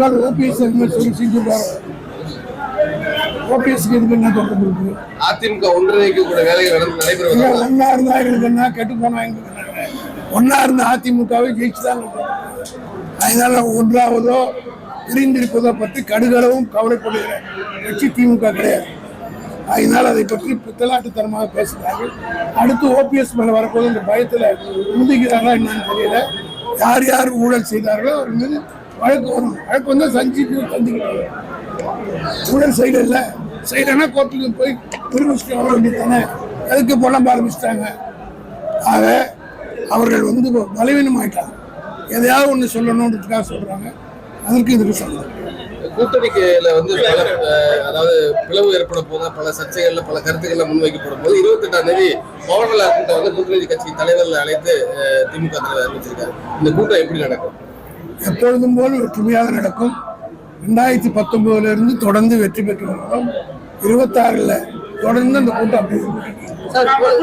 கால் OPS சொல்லி செஞ்சுருக்காரு. ஓபிஎஸ்க்கு தொடர்பு இருக்கு அதிமுக ஒன்றிணைக்கக்கூடிய வேலைகள் நடந்து ஒன்னா இருந்தா எங்களுக்கு என்ன கெட்டு போனா எங்களுக்கு என்ன? ஒண்ணா இருந்த அதிமுகவை ஜெயிச்சுதான் இருக்கோம். அதனால ஒன்றாவதோ பிரிந்திருப்பதோ பற்றி கடுகளவும் கவலைப்படுகிற கட்சி திமுக கிடையாது. அதனால் அதை பற்றி பித்தலாட்டுத்தனமாக பேசுகிறார்கள். அடுத்து ஓபிஎஸ் மேலே வரப்போது இந்த பயத்தில் முந்திக்கிறாங்களா என்னன்னு தெரியல. யார் யார் ஊழல் செய்தார்களோ அவர் மீது வழக்கு வரும் வழக்கு வந்தால் சந்திச்சு சந்திக்கிறாங்க சைடு இல்லை. சைடுனா கோர்ட்டுக்கு போய் திரும்பிச்சுட்டு வர வேண்டியதானே அதுக்கு புலம்ப ஆரம்பிச்சிட்டாங்க? ஆக அவர்கள் வந்து பலவீனமாயிட்டாங்க. எதையாவது ஒன்று சொல்லணுன்றதுக்காக சொல்கிறாங்க அதற்கு இதுக்கு சொல்லலாம் கூட்டணிக்கையில வந்து பல அதாவது பிளவு ஏற்பட போது பல சர்ச்சைகள்ல பல கருத்துக்கள்ல முன்வைக்கப்படும் போது இருபத்தி எட்டாம் தேதி பவன்கலா கூட்டம் வந்து கூட்டணி கட்சியின் தலைவர்கள் அழைத்து திமுக தலைவர் அறிவிச்சிருக்காரு. இந்த கூட்டம் எப்படி நடக்கும்? எப்பொழுதும் போல் ஒற்றுமையாக நடக்கும். ரெண்டாயிரத்தி பத்தொன்பதுலேருந்து தொடர்ந்து வெற்றி பெற்று வருகிறோம். இருபத்தாறில் தொடர்ந்து அந்த கூட்டம் அப்படி